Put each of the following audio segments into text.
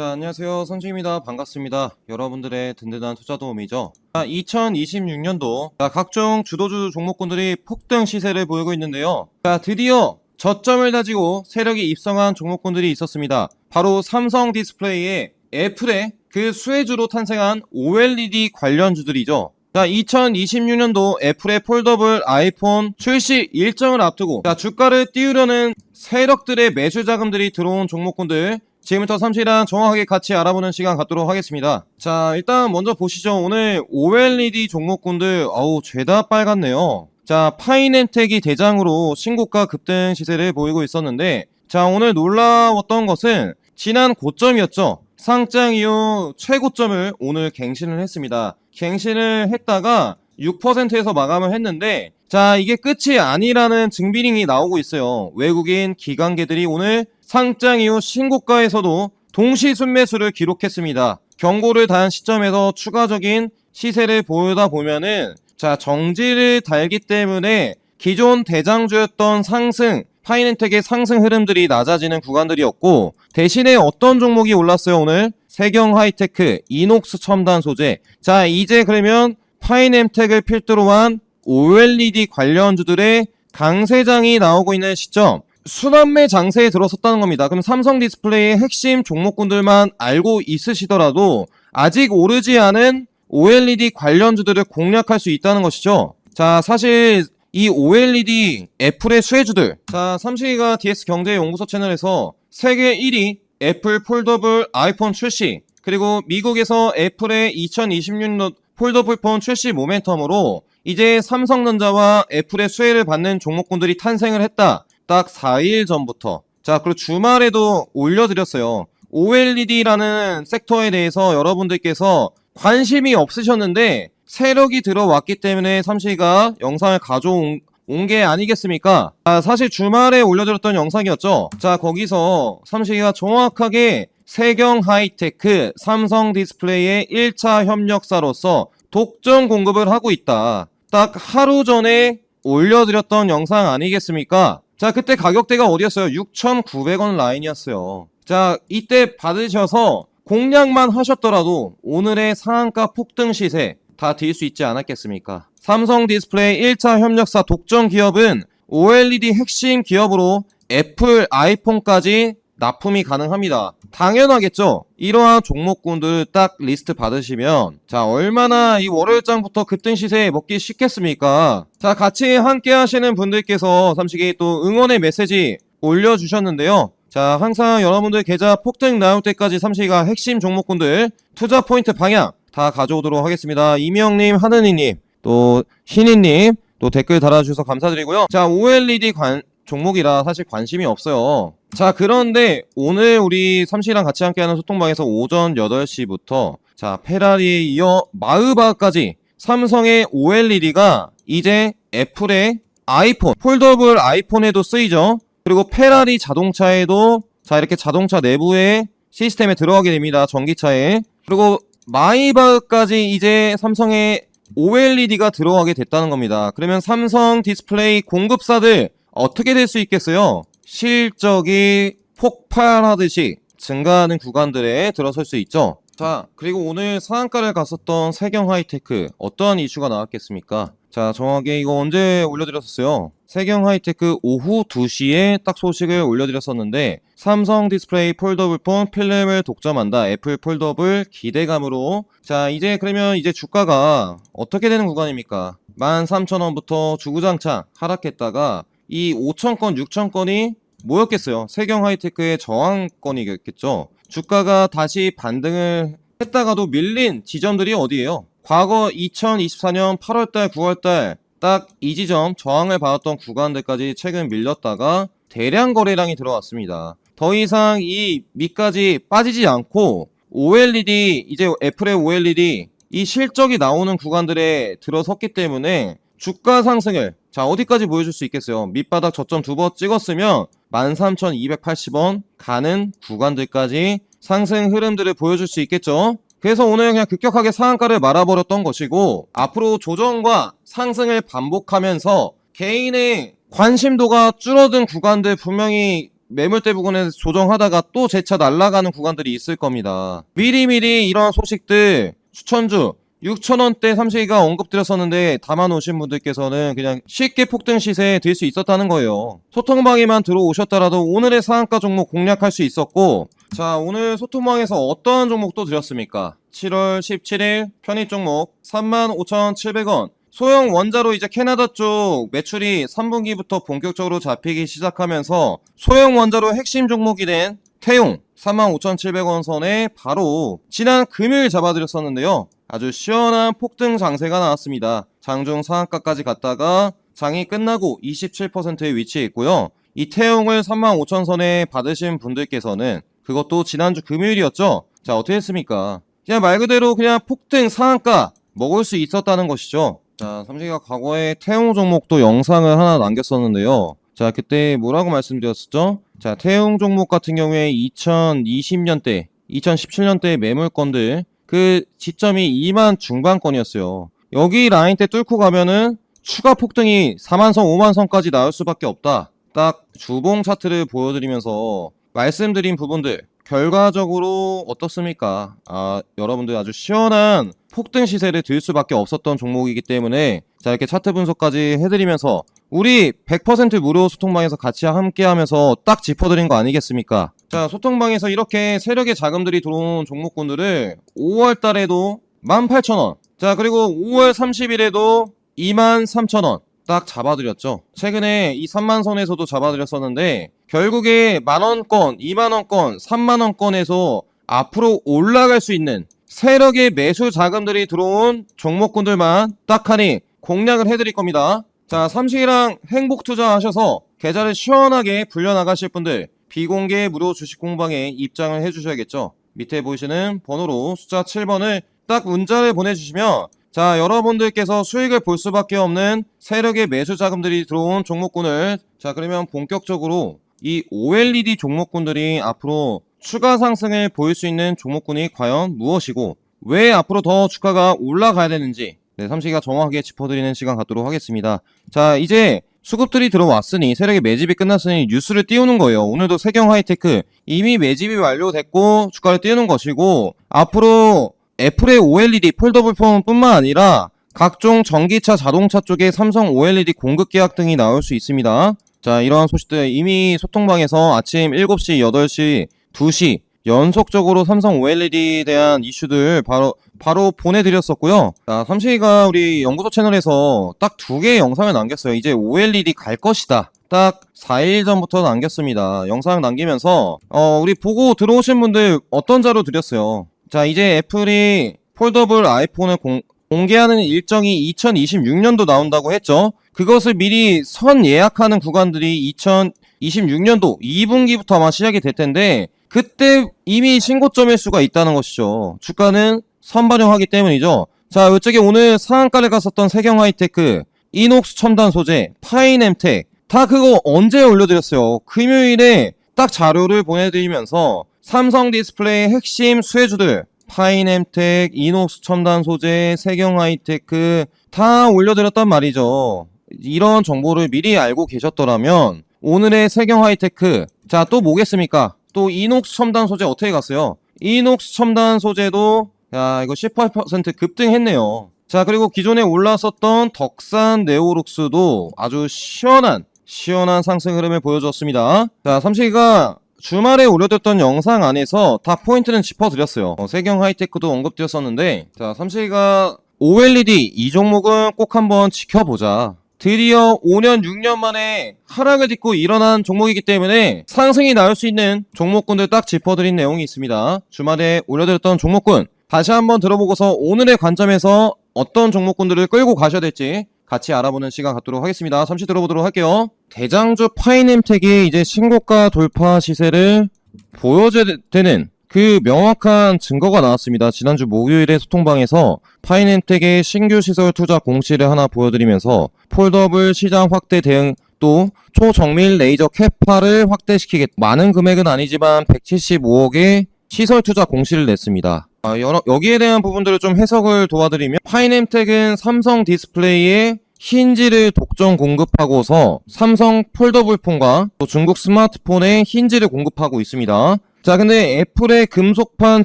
자, 안녕하세요. 선주입니다. 반갑습니다. 여러분들의 든든한 투자 도움이죠. 자, 2026년도 각종 주도주 종목군들이 폭등 시세를 보이고 있는데요. 자, 드디어 저점을 다지고 세력이 입성한 종목군들이 있었습니다. 바로 삼성 디스플레이의 애플의 그 수혜주로 탄생한 OLED 관련주들이죠. 자, 2026년도 애플의 폴더블 아이폰 출시 일정을 앞두고 자, 주가를 띄우려는 세력들의 매수 자금들이 들어온 종목군들 지금부터 삼시랑 정확하게 같이 알아보는 시간 갖도록 하겠습니다. 자, 일단 먼저 보시죠. 오늘 OLED 종목군들 어우 죄다 빨갛네요. 자, 파이낸텍이 대장으로 신고가 급등 시세를 보이고 있었는데 자, 오늘 놀라웠던 것은 지난 고점이었죠. 상장 이후 최고점을 오늘 갱신을 했습니다. 갱신을 했다가 6%에서 마감을 했는데 자 이게 끝이 아니라는 증비링이 나오고 있어요. 외국인 기관계들이 오늘 상장 이후 신고가에서도 동시 순매수를 기록했습니다. 경고를 단 시점에서 추가적인 시세를 보여다 보면은 자 정지를 달기 때문에 기존 대장주였던 상승 파이낸텍의 상승 흐름들이 낮아지는 구간들이었고 대신에 어떤 종목이 올랐어요 오늘? 세경 하이테크 이녹스 첨단 소재. 자 이제 그러면 파이낸텍을 필두로 한 OLED 관련주들의 강세장이 나오고 있는 시점 순환매 장세에 들어섰다는 겁니다. 그럼 삼성 디스플레이의 핵심 종목군들만 알고 있으시더라도 아직 오르지 않은 OLED 관련주들을 공략할 수 있다는 것이죠. 자, 사실 이 OLED 애플의 수혜주들. 자, 삼식이가 DS 경제 연구소 채널에서 세계 1위 애플 폴더블 아이폰 출시. 그리고 미국에서 애플의 2026년 폴더블 폰 출시 모멘텀으로 이제 삼성전자와 애플의 수혜를 받는 종목군들이 탄생을 했다. 딱 4일 전부터. 자, 그리고 주말에도 올려드렸어요. OLED라는 섹터에 대해서 여러분들께서 관심이 없으셨는데 세력이 들어왔기 때문에 삼시가 영상을 가져온 온게 아니겠습니까? 아, 사실 주말에 올려드렸던 영상이었죠. 자, 거기서 삼시가 정확하게 세경 하이테크, 삼성 디스플레이의 1차 협력사로서 독점 공급을 하고 있다. 딱 하루 전에 올려드렸던 영상 아니겠습니까? 자, 그때 가격대가 어디였어요? 6,900원 라인이었어요. 자, 이때 받으셔서 공략만 하셨더라도 오늘의 상한가 폭등 시세 다 드릴 수 있지 않았겠습니까? 삼성 디스플레이 1차 협력사 독점 기업은 OLED 핵심 기업으로 애플 아이폰까지 납품이 가능합니다. 당연하겠죠? 이러한 종목군들 딱 리스트 받으시면 자 얼마나 이 월요일장부터 급등 시세 먹기 쉽겠습니까? 자 같이 함께 하시는 분들께서 삼식이 또 응원의 메시지 올려주셨는데요. 자 항상 여러분들 계좌 폭등 나올 때까지 삼식이가 핵심 종목군들 투자 포인트 방향 다 가져오도록 하겠습니다. 이명님, 하느니님, 또 신이님 또 댓글 달아주셔서 감사드리고요. 자 OLED 관 종목이라 사실 관심이 없어요. 자, 그런데 오늘 우리 삼시랑 같이 함께하는 소통방에서 오전 8시부터 자, 페라리에 이어 마으바까지 삼성의 OLED가 이제 애플의 아이폰, 폴더블 아이폰에도 쓰이죠. 그리고 페라리 자동차에도 자, 이렇게 자동차 내부의 시스템에 들어가게 됩니다. 전기차에. 그리고 마이바까지 이제 삼성의 OLED가 들어가게 됐다는 겁니다. 그러면 삼성 디스플레이 공급사들 어떻게 될 수 있겠어요? 실적이 폭발하듯이 증가하는 구간들에 들어설 수 있죠. 자, 그리고 오늘 상한가를 갔었던 세경 하이테크 어떠한 이슈가 나왔겠습니까? 자, 정확하게 이거 언제 올려드렸었어요? 세경 하이테크 오후 2시에 딱 소식을 올려드렸었는데 삼성 디스플레이 폴더블폰 필름을 독점한다. 애플 폴더블 기대감으로 자, 이제 그러면 이제 주가가 어떻게 되는 구간입니까? 13,000원부터 주구장창 하락했다가 이 5,000건, 6,000건이 뭐였겠어요? 세경 하이테크의 저항권이겠죠. 주가가 다시 반등을 했다가도 밀린 지점들이 어디예요? 과거 2024년 8월달, 9월달 딱 이 지점 저항을 받았던 구간들까지 최근 밀렸다가 대량 거래량이 들어왔습니다. 더 이상 이 밑까지 빠지지 않고 OLED 이제 애플의 OLED 이 실적이 나오는 구간들에 들어섰기 때문에 주가 상승을 자 어디까지 보여줄 수 있겠어요 밑바닥 저점 두 번 찍었으면 13,280원 가는 구간들까지 상승 흐름들을 보여줄 수 있겠죠 그래서 오늘 그냥 급격하게 상한가를 말아버렸던 것이고 앞으로 조정과 상승을 반복하면서 개인의 관심도가 줄어든 구간들 분명히 매물대 부근에서 조정하다가 또 재차 날아가는 구간들이 있을 겁니다. 미리미리 이런 소식들 추천주 6천원대 삼시기가 언급드렸었는데 담아놓으신 분들께서는 그냥 쉽게 폭등 시세에 들 수 있었다는 거예요. 소통방에만 들어오셨더라도 오늘의 상한가 종목 공략할 수 있었고 자 오늘 소통방에서 어떠한 종목도 드렸습니까? 7월 17일 편입 종목 35,700원 소형 원자로 이제 캐나다 쪽 매출이 3분기부터 본격적으로 잡히기 시작하면서 소형 원자로 핵심 종목이 된 태용 35,700원 선에 바로 지난 금요일 잡아드렸었는데요. 아주 시원한 폭등 장세가 나왔습니다. 장중 상한가까지 갔다가 장이 끝나고 27%에 위치해 있고요. 이 태용을 35,000선에 받으신 분들께서는 그것도 지난주 금요일이었죠. 자 어떻게 했습니까? 그냥 말 그대로 그냥 폭등 상한가 먹을 수 있었다는 것이죠. 자, 삼식이가 과거에 태용 종목도 영상을 하나 남겼었는데요. 자, 그때 뭐라고 말씀드렸었죠? 자, 태용 종목 같은 경우에 2020년대, 2017년대 매물건들 그 지점이 2만 중반권이었어요. 여기 라인 때 뚫고 가면은 추가 폭등이 4만선, 5만선까지 나올 수밖에 없다. 딱 주봉 차트를 보여드리면서 말씀드린 부분들 결과적으로 어떻습니까? 아, 여러분들 아주 시원한 폭등 시세를 들 수밖에 없었던 종목이기 때문에 자, 이렇게 차트 분석까지 해드리면서 우리 100% 무료 소통방에서 같이 함께 하면서 딱 짚어드린 거 아니겠습니까? 자, 소통방에서 이렇게 세력의 자금들이 들어온 종목군들을 5월 달에도 18,000원. 자, 그리고 5월 30일에도 23,000원. 딱 잡아드렸죠. 최근에 이 3만 선에서도 잡아드렸었는데 결국에 만원권, 2만원권, 3만원권에서 앞으로 올라갈 수 있는 세력의 매수 자금들이 들어온 종목군들만 딱 하니 공략을 해드릴 겁니다. 자, 삼식이랑 행복 투자하셔서 계좌를 시원하게 불려나가실 분들 비공개 무료 주식 공방에 입장을 해주셔야겠죠. 밑에 보이시는 번호로 숫자 7번을 딱 문자를 보내주시면 자, 여러분들께서 수익을 볼 수밖에 없는 세력의 매수 자금들이 들어온 종목군을 자, 그러면 본격적으로 이 OLED 종목군들이 앞으로 추가 상승을 보일 수 있는 종목군이 과연 무엇이고 왜 앞으로 더 주가가 올라가야 되는지 네, 삼식이가 정확하게 짚어드리는 시간 갖도록 하겠습니다. 자, 이제 수급들이 들어왔으니 세력의 매집이 끝났으니 뉴스를 띄우는 거예요. 오늘도 세경 하이테크 이미 매집이 완료됐고 주가를 띄우는 것이고 앞으로 애플의 OLED 폴더블 폰뿐만 아니라 각종 전기차 자동차 쪽에 삼성 OLED 공급 계약 등이 나올 수 있습니다. 자, 이러한 소식들 이미 소통방에서 아침 7시, 8시, 2시 연속적으로 삼성 OLED에 대한 이슈들 바로 바로 보내드렸었고요. 자, 삼식이가 우리 연구소 채널에서 딱 두 개의 영상을 남겼어요. 이제 OLED 갈 것이다. 딱 4일 전부터 남겼습니다. 영상 남기면서 어, 우리 보고 들어오신 분들 어떤 자료 드렸어요. 자, 이제 애플이 폴더블 아이폰을 공, 공개하는 일정이 2026년도 나온다고 했죠. 그것을 미리 선 예약하는 구간들이 2026년도 2분기부터 아마 시작이 될 텐데 그때 이미 신고점일 수가 있다는 것이죠. 주가는 선반영하기 때문이죠. 자, 이쪽에 오늘 상한가를 갔었던 세경 하이테크, 이녹스 첨단 소재, 파인엠텍 다 그거 언제 올려드렸어요? 금요일에 딱 자료를 보내드리면서 삼성 디스플레이 핵심 수혜주들 파인엠텍, 이녹스 첨단 소재, 세경 하이테크 다 올려드렸단 말이죠. 이런 정보를 미리 알고 계셨더라면 오늘의 세경 하이테크 자 또 뭐겠습니까? 또 이녹스 첨단 소재 어떻게 갔어요? 이녹스 첨단 소재도 야 이거 18% 급등했네요. 자 그리고 기존에 올랐었던 덕산 네오룩스도 아주 시원한 시원한 상승 흐름을 보여줬습니다. 자 삼식이가 주말에 올려뒀던 영상 안에서 다 포인트는 짚어드렸어요. 어, 세경 하이테크도 언급되었었는데 자 삼식이가 OLED 이 종목은 꼭 한번 지켜보자. 드디어 5년, 6년 만에 하락을 딛고 일어난 종목이기 때문에 상승이 나올 수 있는 종목군들 딱 짚어드린 내용이 있습니다. 주말에 올려드렸던 종목군 다시 한번 들어보고서 오늘의 관점에서 어떤 종목군들을 끌고 가셔야 될지 같이 알아보는 시간 갖도록 하겠습니다. 잠시 들어보도록 할게요. 대장주 파이nem텍이 이제 신고가 돌파 시세를 보여줘야 되는 그 명확한 증거가 나왔습니다. 지난주 목요일에 소통방에서 파이nem텍의 신규 시설 투자 공시를 하나 보여드리면서 폴더블 시장 확대 대응 또 초정밀 레이저 캐파를 확대시키겠 많은 금액은 아니지만 175억의 시설 투자 공시를 냈습니다. 아, 여러, 여기에 대한 부분들을 좀 해석을 도와드리면 파이nem텍은 삼성 디스플레이의 힌지를 독점 공급하고서 삼성 폴더블폰과 또 중국 스마트폰에 힌지를 공급하고 있습니다. 자, 근데 애플의 금속판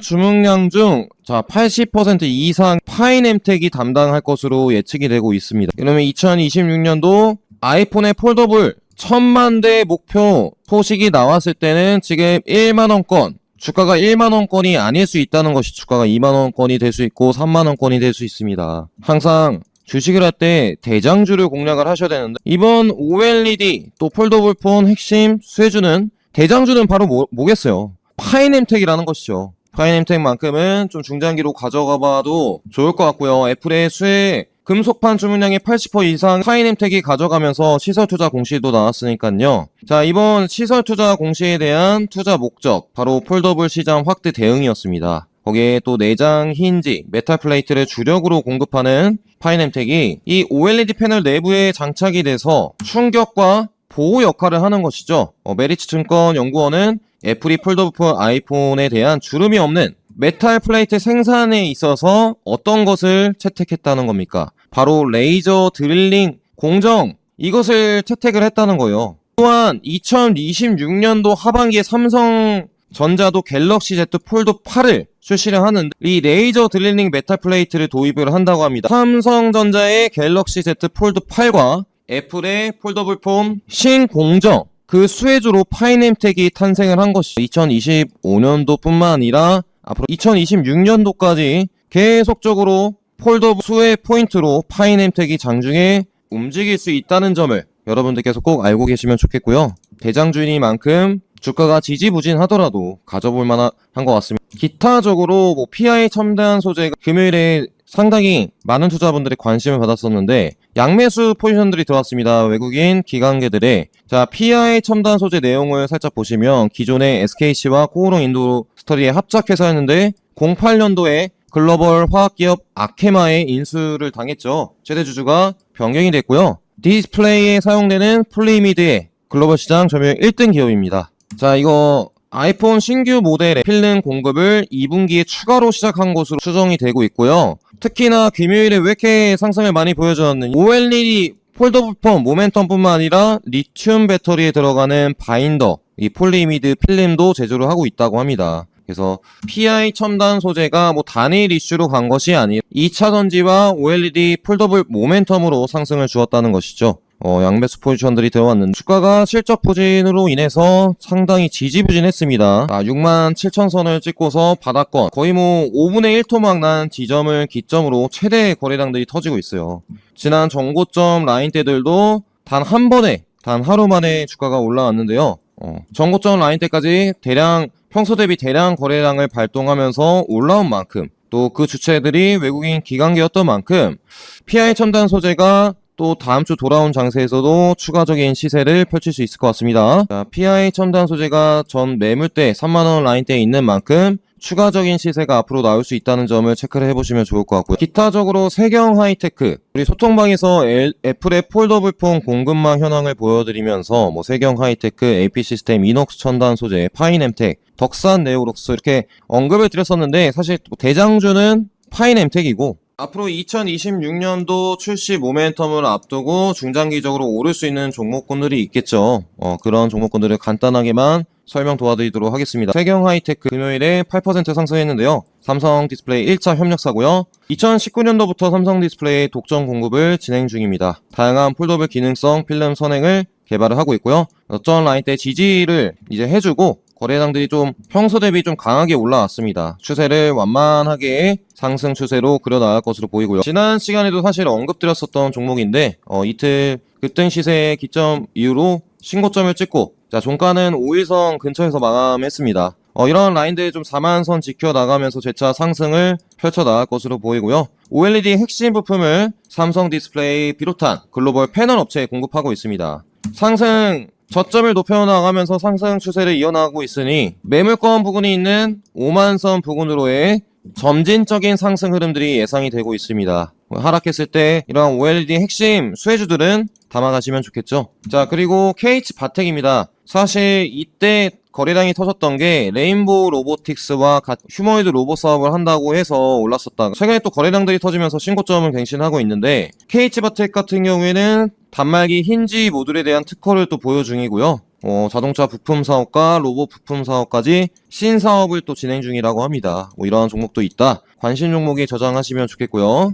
주문량 중, 자, 80% 이상 파이nem텍이 담당할 것으로 예측이 되고 있습니다. 그러면 2026년도 아이폰의 폴더블 천만 대 목표 소식이 나왔을 때는 지금 1만원권, 주가가 1만원권이 아닐 수 있다는 것이 주가가 2만원권이 될 수 있고 3만원권이 될 수 있습니다. 항상 주식을 할 때 대장주를 공략을 하셔야 되는데 이번 OLED 또 폴더블폰 핵심 수혜주는 대장주는 바로 뭐, 뭐겠어요? 파이nem텍이라는 것이죠. 파이nem텍만큼은 좀 중장기로 가져가 봐도 좋을 것 같고요. 애플의 수혜 금속판 주문량의 80% 이상 파이nem텍이 가져가면서 시설 투자 공시도 나왔으니까요. 자, 이번 시설 투자 공시에 대한 투자 목적, 바로 폴더블 시장 확대 대응이었습니다. 거기에 또 내장 힌지, 메탈 플레이트를 주력으로 공급하는 파이nem텍이 이 OLED 패널 내부에 장착이 돼서 충격과 보호 역할을 하는 것이죠. 어, 메리츠 증권 연구원은 애플이 폴더블 아이폰에 대한 주름이 없는 메탈 플레이트 생산에 있어서 어떤 것을 채택했다는 겁니까? 바로 레이저 드릴링 공정 이것을 채택을 했다는 거예요. 또한 2026년도 하반기에 삼성 전자도 갤럭시 Z 폴드 8을 출시를 하는데 이 레이저 드릴링 메탈 플레이트를 도입을 한다고 합니다. 삼성전자의 갤럭시 Z 폴드 8과 애플의 폴더블 폰 신공정 그 수혜주로 파이nem텍이 탄생을 한 것이 2025년도뿐만 아니라 앞으로 2026년도까지 계속적으로 폴더 수혜 포인트로 파이nem텍이 장중에 움직일 수 있다는 점을 여러분들께서 꼭 알고 계시면 좋겠고요. 대장주이니만큼 주가가 지지부진하더라도 가져볼 만한 것 같습니다. 기타적으로 뭐 PI 첨단 소재가 금요일에 상당히 많은 투자분들이 관심을 받았었는데 양매수 포지션들이 들어왔습니다. 외국인 기관계들의 자 PI 첨단 소재 내용을 살짝 보시면 기존의 SKC와 코오롱 인도 스터디의 합작 회사였는데 08년도에 글로벌 화학기업 아케마에 인수를 당했죠. 최대 주주가 변경이 됐고요. 디스플레이에 사용되는 플레이미드의 글로벌 시장 점유율 1등 기업입니다. 자 이거 아이폰 신규 모델의 필름 공급을 2분기에 추가로 시작한 것으로 추정이 되고 있고요. 특히나 금요일에 왜 이렇게 상승을 많이 보여줬는지 OLED 폴더블폰 모멘텀뿐만 아니라 리튬 배터리에 들어가는 바인더, 이 폴리미드 필름도 제조를 하고 있다고 합니다. 그래서 PI 첨단 소재가 뭐 단일 이슈로 간 것이 아니라 2차 전지와 OLED 폴더블 모멘텀으로 상승을 주었다는 것이죠. 어, 양배수 포지션들이 들어왔는데 주가가 실적 부진으로 인해서 상당히 지지부진했습니다. 아, 6만 7천 선을 찍고서 바닥권 거의 뭐 5분의 1토막 난 지점을 기점으로 최대 거래량들이 터지고 있어요. 지난 정고점 라인대들도 단 한 번에 단 하루 만에 주가가 올라왔는데요. 어, 정고점 라인대까지 대량 평소 대비 대량 거래량을 발동하면서 올라온 만큼 또 그 주체들이 외국인 기관계였던 만큼 PI 첨단 소재가 또 다음 주 돌아온 장세에서도 추가적인 시세를 펼칠 수 있을 것 같습니다. 자, PI 첨단 소재가 전 매물대 3만원 라인대에 있는 만큼 추가적인 시세가 앞으로 나올 수 있다는 점을 체크를 해보시면 좋을 것 같고요. 기타적으로 세경 하이테크 우리 소통방에서 엘- 애플의 폴더블폰 공급망 현황을 보여드리면서 뭐 세경 하이테크, AP 시스템, 이녹스 첨단 소재, 파이nem텍, 덕산 네오록스 이렇게 언급을 드렸었는데 사실 대장주는 파이nem텍이고 앞으로 2026년도 출시 모멘텀을 앞두고 중장기적으로 오를 수 있는 종목군들이 있겠죠. 어, 그런 종목군들을 간단하게만 설명 도와드리도록 하겠습니다. 세경 하이테크 금요일에 8% 상승했는데요. 삼성 디스플레이 1차 협력사고요. 2019년도부터 삼성 디스플레이 독점 공급을 진행 중입니다. 다양한 폴더블 기능성 필름 선행을 개발을 하고 있고요. 어떤 라인 때 지지를 이제 해주고 거래량들이 좀 평소 대비 좀 강하게 올라왔습니다. 추세를 완만하게 상승 추세로 그려 나갈 것으로 보이고요. 지난 시간에도 사실 언급드렸었던 종목인데 어, 이틀 급등 시세 기점 이후로 신고점을 찍고 자 종가는 5일선 근처에서 마감했습니다. 어, 이런 라인들 좀 4만선 지켜나가면서 재차 상승을 펼쳐나갈 것으로 보이고요. OLED 핵심 부품을 삼성 디스플레이 비롯한 글로벌 패널 업체에 공급하고 있습니다. 상승 저점을 높여나가면서 상승 추세를 이어나가고 있으니 매물권 부근이 있는 5만선 부근으로의 점진적인 상승 흐름들이 예상이 되고 있습니다. 하락했을 때 이러한 OLED 핵심 수혜주들은 담아가시면 좋겠죠. 자 그리고 KH 바텍입니다. 사실 이때 거래량이 터졌던 게 레인보우 로보틱스와 가- 휴머노이드 로봇 사업을 한다고 해서 올랐었다. 최근에 또 거래량들이 터지면서 신고점을 갱신하고 있는데 KH바텍 같은 경우에는 단말기 힌지 모듈에 대한 특허를 또 보여 중이고요. 어, 자동차 부품 사업과 로봇 부품 사업까지 신사업을 또 진행 중이라고 합니다. 뭐 이러한 종목도 있다. 관심 종목에 저장하시면 좋겠고요.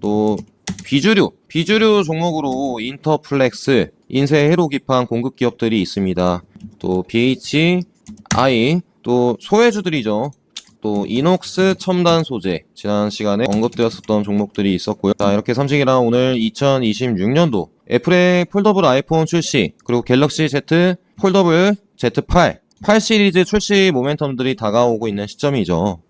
또 비주류, 비주류 종목으로 인터플렉스, 인쇄 회로 기판 공급 기업들이 있습니다. 또 BH, I, 또 소외주들이죠. 또 이녹스 첨단 소재 지난 시간에 언급되었었던 종목들이 있었고요. 자 이렇게 삼식이랑 오늘 2026년도 애플의 폴더블 아이폰 출시 그리고 갤럭시 Z 폴더블 Z8 8 시리즈 출시 모멘텀들이 다가오고 있는 시점이죠.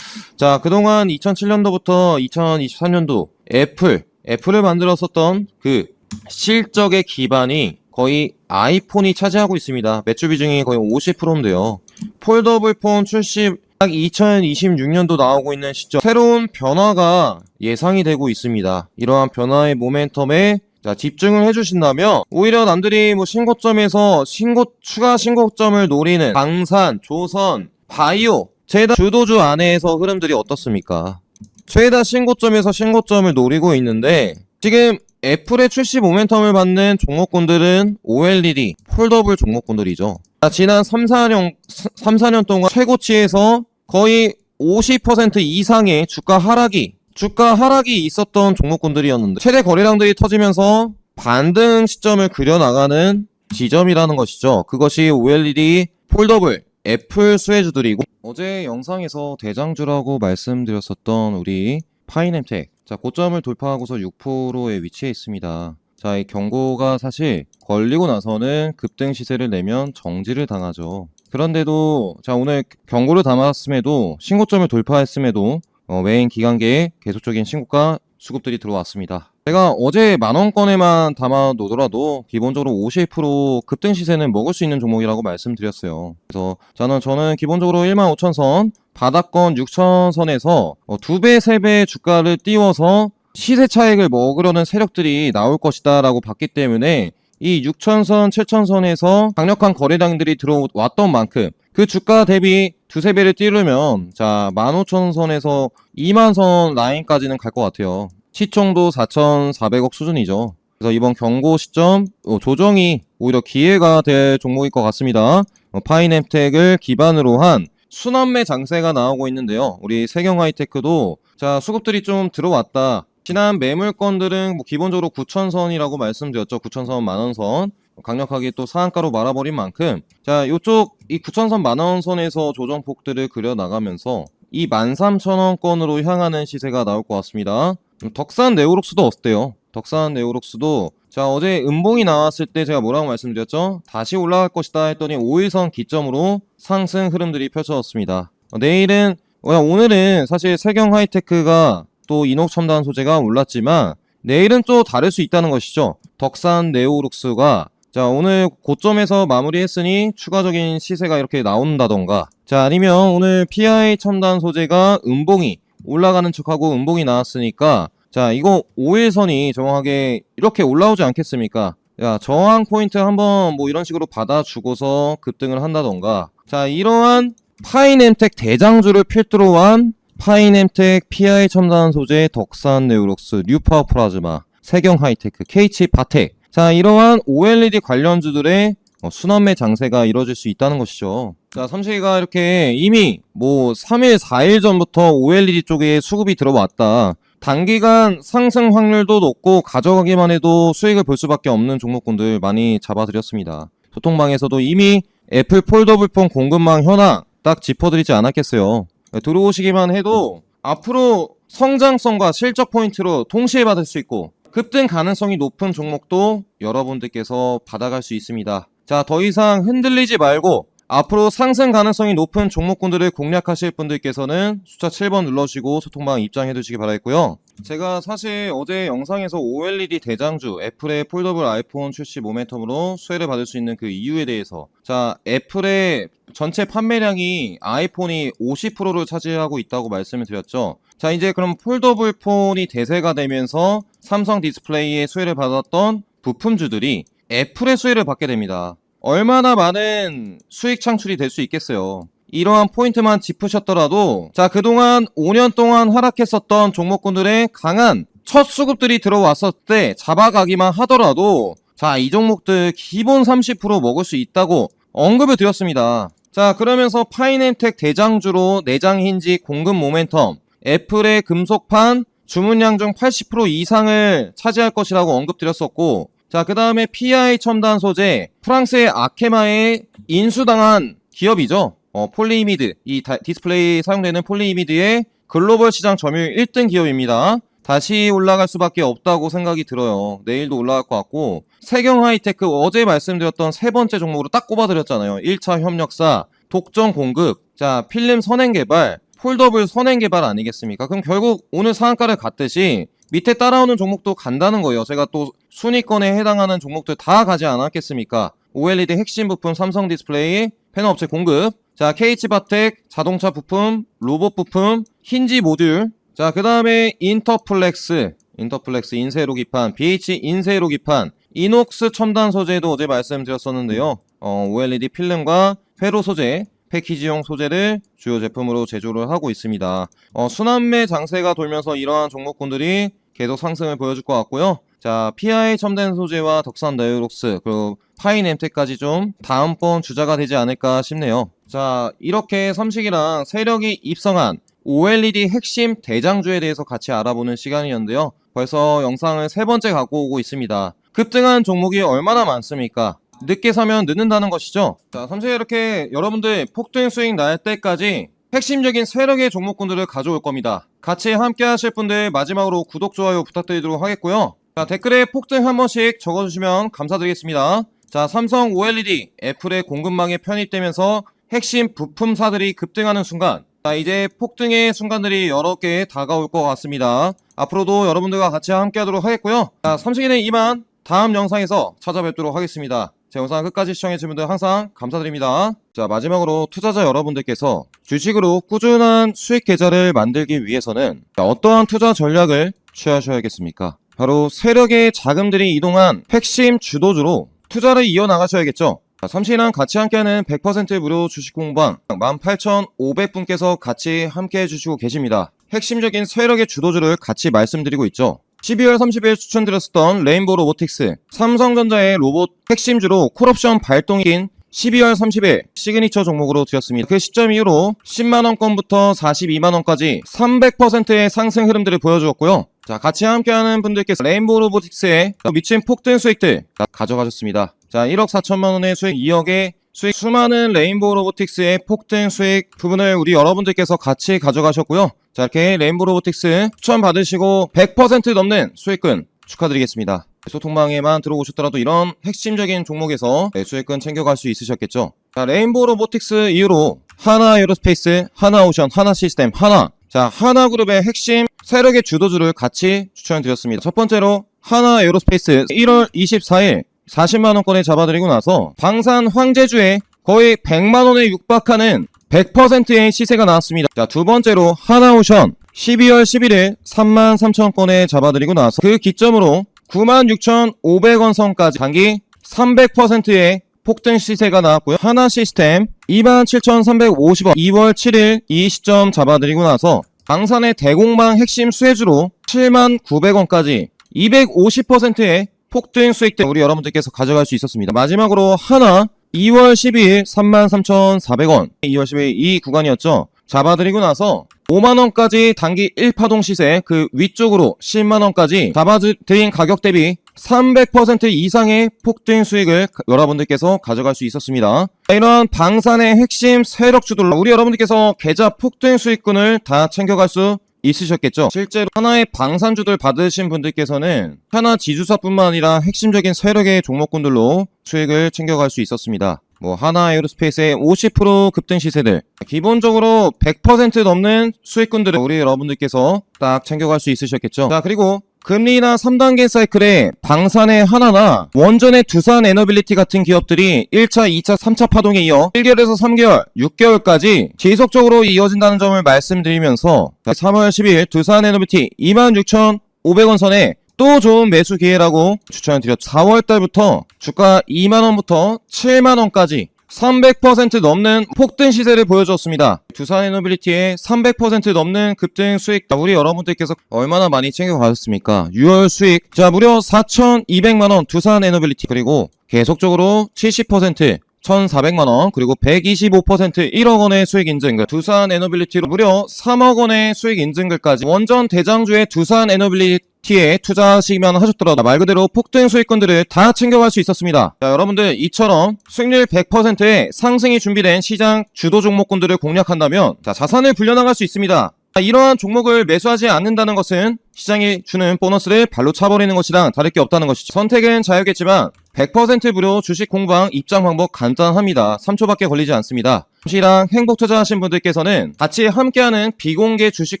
자 그동안 2007년도부터 2023년도 애플 애플을 만들었었던 그 실적의 기반이 거의 아이폰이 차지하고 있습니다. 매출 비중이 거의 50%인데요. 폴더블 폰 출시 딱 2026년도 나오고 있는 시점 새로운 변화가 예상이 되고 있습니다. 이러한 변화의 모멘텀에 자, 집중을 해주신다면 오히려 남들이 뭐 신고점에서 신고 추가 신고점을 노리는 방산, 조선, 바이오 최다 주도주 안에서 흐름들이 어떻습니까? 최다 신고점에서 신고점을 노리고 있는데 지금 애플의 출시 모멘텀을 받는 종목군들은 OLED, 폴더블 종목군들이죠. 자, 지난 3, 4년, 3, 4년 동안 최고치에서 거의 50% 이상의 주가 하락이, 주가 하락이 있었던 종목군들이었는데, 최대 거래량들이 터지면서 반등 시점을 그려나가는 지점이라는 것이죠. 그것이 OLED, 폴더블, 애플 수혜주들이고, 어제 영상에서 대장주라고 말씀드렸었던 우리 파이nem텍. 자, 고점을 돌파하고서 6%에 위치해 있습니다. 자, 이 경고가 사실 걸리고 나서는 급등 시세를 내면 정지를 당하죠. 그런데도 자, 오늘 경고를 담았음에도 신고점을 돌파했음에도 어, 메인 기관계에 계속적인 신고가 수급들이 들어왔습니다. 제가 어제 만원권에만 담아 놓더라도 기본적으로 50% 급등 시세는 먹을 수 있는 종목이라고 말씀드렸어요. 그래서 저는 저는 기본적으로 15,000선 바닥권 6,000선에서 어, 2배, 3배 주가를 띄워서 시세 차익을 먹으려는 세력들이 나올 것이다 라고 봤기 때문에 이 6,000선, 7,000선에서 강력한 거래량들이 들어왔던 만큼 그 주가 대비 두세 배를 띄르면 자 15,000선에서 2만선 라인까지는 갈 것 같아요. 시총도 4,400억 수준이죠. 그래서 이번 경고 시점 어, 조정이 오히려 기회가 될 종목일 것 같습니다. 어, 파이nem텍을 기반으로 한 순환매 장세가 나오고 있는데요. 우리 세경 하이테크도 자 수급들이 좀 들어왔다. 지난 매물건들은 뭐 기본적으로 9천선이라고 말씀드렸죠. 9천선 만원선 강력하게 또 상한가로 말아버린 만큼 자 요쪽 이 9천선 만원선에서 조정폭들을 그려 나가면서 이 13,000원권으로 향하는 시세가 나올 것 같습니다. 음, 덕산 네오록스도 어때요? 덕산 네오록스도 자 어제 음봉이 나왔을 때 제가 뭐라고 말씀드렸죠? 다시 올라갈 것이다 했더니 5일선 기점으로 상승 흐름들이 펼쳐졌습니다. 어, 내일은 어, 오늘은 사실 세경 하이테크가 또 인옥 첨단 소재가 올랐지만 내일은 또 다를 수 있다는 것이죠. 덕산 네오룩스가 자 오늘 고점에서 마무리했으니 추가적인 시세가 이렇게 나온다던가 자 아니면 오늘 PI 첨단 소재가 음봉이 올라가는 척하고 음봉이 나왔으니까 자 이거 5일선이 정확하게 이렇게 올라오지 않겠습니까? 야 저항 포인트 한번 뭐 이런 식으로 받아주고서 급등을 한다던가 자 이러한 파이nem텍 대장주를 필두로 한 파이nem텍 PI 첨단 소재 덕산 네오록스 뉴파워 플라즈마 세경 하이테크 KH 바텍 자 이러한 OLED 관련주들의 어, 순환매 장세가 이뤄질 수 있다는 것이죠. 자, 삼식이가 이렇게 이미 뭐 3일, 4일 전부터 OLED 쪽에 수급이 들어왔다. 단기간 상승 확률도 높고 가져가기만 해도 수익을 볼 수밖에 없는 종목군들 많이 잡아드렸습니다. 소통방에서도 이미 애플 폴더블폰 공급망 현황 딱 짚어드리지 않았겠어요. 들어오시기만 해도 앞으로 성장성과 실적 포인트로 동시에 받을 수 있고 급등 가능성이 높은 종목도 여러분들께서 받아갈 수 있습니다. 자, 더 이상 흔들리지 말고 앞으로 상승 가능성이 높은 종목군들을 공략하실 분들께서는 숫자 7번 눌러주시고 소통방 입장해 두시기 바라겠고요. 제가 사실 어제 영상에서 OLED 대장주 애플의 폴더블 아이폰 출시 모멘텀으로 수혜를 받을 수 있는 그 이유에 대해서 자 애플의 전체 판매량이 아이폰이 50%를 차지하고 있다고 말씀을 드렸죠. 자 이제 그럼 폴더블 폰이 대세가 되면서 삼성 디스플레이의 수혜를 받았던 부품주들이 애플의 수혜를 받게 됩니다. 얼마나 많은 수익 창출이 될 수 있겠어요. 이러한 포인트만 짚으셨더라도 자 그동안 5년 동안 하락했었던 종목군들의 강한 첫 수급들이 들어왔을 때 잡아가기만 하더라도 자 이 종목들 기본 30% 먹을 수 있다고 언급을 드렸습니다. 자 그러면서 파이nem텍 대장주로 내장 힌지 공급 모멘텀 애플의 금속판 주문량 중 80% 이상을 차지할 것이라고 언급드렸었고 자 그 다음에 PI 첨단 소재 프랑스의 아케마에 인수당한 기업이죠. 어, 폴리이미드 이 다- 디스플레이 사용되는 폴리이미드의 글로벌 시장 점유율 1등 기업입니다. 다시 올라갈 수밖에 없다고 생각이 들어요. 내일도 올라갈 것 같고 세경 하이테크 어제 말씀드렸던 세 번째 종목으로 딱 꼽아드렸잖아요. 1차 협력사, 독점 공급, 자 필름 선행 개발, 폴더블 선행 개발 아니겠습니까? 그럼 결국 오늘 상한가를 갔듯이 밑에 따라오는 종목도 간다는 거예요. 제가 또 순위권에 해당하는 종목들 다 가지 않았겠습니까? OLED 핵심 부품 삼성 디스플레이, 패널 업체 공급, 자 KH바텍 자동차 부품, 로봇 부품, 힌지 모듈, 자 그 다음에 인터플렉스, 인터플렉스 인쇄로 기판, BH 인쇄로 기판, 이녹스 첨단 소재도 어제 말씀드렸었는데요. 어, OLED 필름과 회로 소재, 패키지용 소재를 주요 제품으로 제조를 하고 있습니다. 어, 순환매 장세가 돌면서 이러한 종목군들이 계속 상승을 보여줄 것 같고요. 자, PI 첨단 소재와 덕산 다이오록스 그리고 파이nem텍까지 좀 다음번 주자가 되지 않을까 싶네요. 자, 이렇게 삼식이랑 세력이 입성한 OLED 핵심 대장주에 대해서 같이 알아보는 시간이었는데요. 벌써 영상을 세 번째 갖고 오고 있습니다. 급등한 종목이 얼마나 많습니까? 늦게 사면 늦는다는 것이죠. 자, 삼식 이렇게 여러분들 폭등 수익 날 때까지 핵심적인 세력의 종목군들을 가져올 겁니다. 같이 함께 하실 분들 마지막으로 구독, 좋아요 부탁드리도록 하겠고요. 자, 댓글에 폭등 한 번씩 적어주시면 감사드리겠습니다. 자, 삼성 OLED, 애플의 공급망에 편입되면서 핵심 부품사들이 급등하는 순간, 자, 이제 폭등의 순간들이 여러 개 다가올 것 같습니다. 앞으로도 여러분들과 같이 함께 하도록 하겠고요. 자, 삼식이는 이만 다음 영상에서 찾아뵙도록 하겠습니다. 제 영상 끝까지 시청해주신 분들 항상 감사드립니다. 자, 마지막으로 투자자 여러분들께서 주식으로 꾸준한 수익 계좌를 만들기 위해서는 자, 어떠한 투자 전략을 취하셔야겠습니까? 바로 세력의 자금들이 이동한 핵심 주도주로 투자를 이어나가셔야겠죠. 자, 삼신이랑 같이 함께하는 100% 무료 주식 공방 18,500분께서 같이 함께 해 주시고 계십니다. 핵심적인 세력의 주도주를 같이 말씀드리고 있죠. 12월 30일 추천드렸었던 레인보우 로보틱스, 삼성전자의 로봇 핵심주로 콜옵션 발동인 12월 30일 시그니처 종목으로 드렸습니다. 그 시점 이후로 10만원권부터 42만원까지 300%의 상승 흐름들을 보여주었고요. 자, 같이 함께하는 분들께서 레인보우 로보틱스에 미친 폭등 수익들 다 가져가셨습니다. 자, 1억 4천만 원의 수익, 2억의 수익, 수많은 레인보우 로보틱스의 폭등 수익 부분을 우리 여러분들께서 같이 가져가셨고요. 자, 이렇게 레인보우 로보틱스 추천 받으시고 100% 넘는 수익금 축하드리겠습니다. 소통방에만 들어오셨더라도 이런 핵심적인 종목에서 네, 수익금 챙겨갈 수 있으셨겠죠. 자, 레인보우 로보틱스 이후로 하나 에어로스페이스, 하나 오션, 하나 시스템, 하나. 자, 하나 그룹의 핵심 세력의 주도주를 같이 추천드렸습니다. 첫 번째로 하나 에어로스페이스 1월 24일 40만원권에 잡아드리고 나서 방산 황제주에 거의 100만원에 육박하는 100%의 시세가 나왔습니다. 자, 두 번째로 하나오션 12월 11일 3만 3천건에 잡아드리고 나서 그 기점으로 96,500원 선까지 단기 300%의 폭등 시세가 나왔고요. 하나 시스템 27,350원 2월 7일 이 시점 잡아드리고 나서 방산의 대공망 핵심 수혜주로 7,900원까지 250%의 폭등 수익들 우리 여러분들께서 가져갈 수 있었습니다. 마지막으로 하나 2월 12일 33,400원 2월 12일 이 구간이었죠. 잡아드리고 나서 5만원까지 단기 1파동 시세 그 위쪽으로 10만원까지 잡아드린 가격 대비 300% 이상의 폭등 수익을 가- 여러분들께서 가져갈 수 있었습니다. 자, 이러한 방산의 핵심 세력주들 우리 여러분들께서 계좌 폭등 수익금을 다 챙겨갈 수 있으셨겠죠. 실제로 하나의 방산주들 받으신 분들께서는 하나 지주사뿐만 아니라 핵심적인 세력의 종목군들로 수익을 챙겨갈 수 있었습니다. 뭐 하나 에어로스페이스의 50% 급등 시세들 기본적으로 100% 넘는 수익군들을 우리 여러분들께서 딱 챙겨갈 수 있으셨겠죠. 자 그리고 금리나 3단계 사이클에 방산의 하나나 원전의 두산 에너빌리티 같은 기업들이 1차, 2차, 3차 파동에 이어 1개월에서 3개월, 6개월까지 지속적으로 이어진다는 점을 말씀드리면서 3월 10일 두산 에너빌리티 26,500원 선에 또 좋은 매수 기회라고 추천드렸죠. 4월달부터 주가 2만원부터 7만원까지 300% 넘는 폭등 시세를 보여줬습니다. 두산 에너빌리티의 300% 넘는 급등 수익 자, 우리 여러분들께서 얼마나 많이 챙겨가셨습니까? 6월 수익 자 무려 4,200만원 두산 에너빌리티 그리고 계속적으로 70% 1,400만원, 그리고 125% 1억원의 수익 인증글, 두산 에너빌리티로 무려 3억원의 수익 인증글까지 원전 대장주의 두산 에너빌리티 에 투자하시면 하셨더라도 말 그대로 폭등 수익권들을 다 챙겨갈 수 있었습니다. 자, 여러분들 이처럼 수익률 100%의 상승이 준비된 시장 주도 종목군들을 공략한다면 자, 자산을 불려나갈 수 있습니다. 자, 이러한 종목을 매수하지 않는다는 것은 시장이 주는 보너스를 발로 차버리는 것이랑 다를 게 없다는 것이죠. 선택은 자유겠지만 100% 무료 주식 공방 입장 방법 간단합니다. 3초밖에 걸리지 않습니다. 잠시랑 행복 투자하신 분들께서는 같이 함께하는 비공개 주식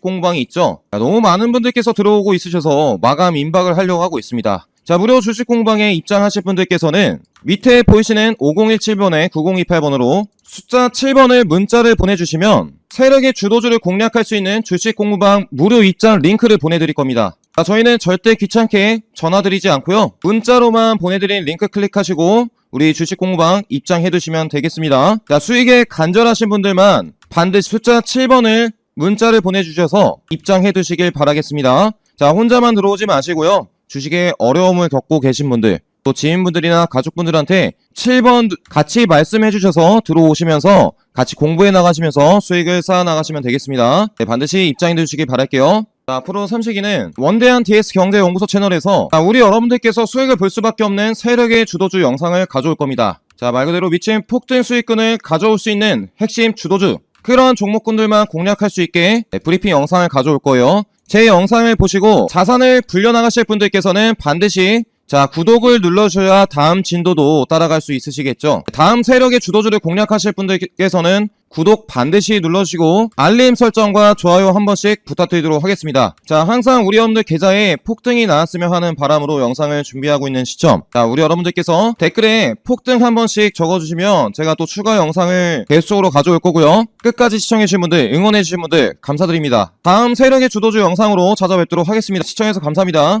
공방이 있죠. 자, 너무 많은 분들께서 들어오고 있으셔서 마감 임박을 하려고 하고 있습니다. 자, 무료 주식 공방에 입장하실 분들께서는 밑에 보이시는 5017번에 9028번으로 숫자 7번을 문자를 보내주시면 세력의 주도주를 공략할 수 있는 주식 공방 무료 입장 링크를 보내드릴 겁니다. 자, 저희는 절대 귀찮게 전화드리지 않고요. 문자로만 보내드린 링크 클릭하시고 우리 주식 공방 입장해 두시면 되겠습니다. 자, 수익에 간절하신 분들만 반드시 숫자 7번을 문자를 보내주셔서 입장해 두시길 바라겠습니다. 자, 혼자만 들어오지 마시고요. 주식에 어려움을 겪고 계신 분들, 또 지인분들이나 가족분들한테 7번 같이 말씀해 주셔서 들어오시면서 같이 공부해 나가시면서 수익을 쌓아 나가시면 되겠습니다. 네, 반드시 입장해 주시길 바랄게요. 자, 앞으로 삼식이는 원대한 DS 경제연구소 채널에서 자, 우리 여러분들께서 수익을 볼 수밖에 없는 세력의 주도주 영상을 가져올 겁니다. 자, 말 그대로 미친 폭등 수익금을 가져올 수 있는 핵심 주도주 그런 종목군들만 공략할 수 있게 네, 브리핑 영상을 가져올 거예요. 제 영상을 보시고 자산을 불려나가실 분들께서는 반드시 자, 구독을 눌러주셔야 다음 진도도 따라갈 수 있으시겠죠. 다음 세력의 주도주를 공략하실 분들께서는 구독 반드시 눌러주시고 알림 설정과 좋아요 한 번씩 부탁드리도록 하겠습니다. 자, 항상 우리 여러분들 계좌에 폭등이 나왔으면 하는 바람으로 영상을 준비하고 있는 시점. 자, 우리 여러분들께서 댓글에 폭등 한 번씩 적어주시면 제가 또 추가 영상을 계속적으로 가져올 거고요. 끝까지 시청해주신 분들, 응원해주신 분들 감사드립니다. 다음 세력의 주도주 영상으로 찾아뵙도록 하겠습니다. 시청해서 감사합니다.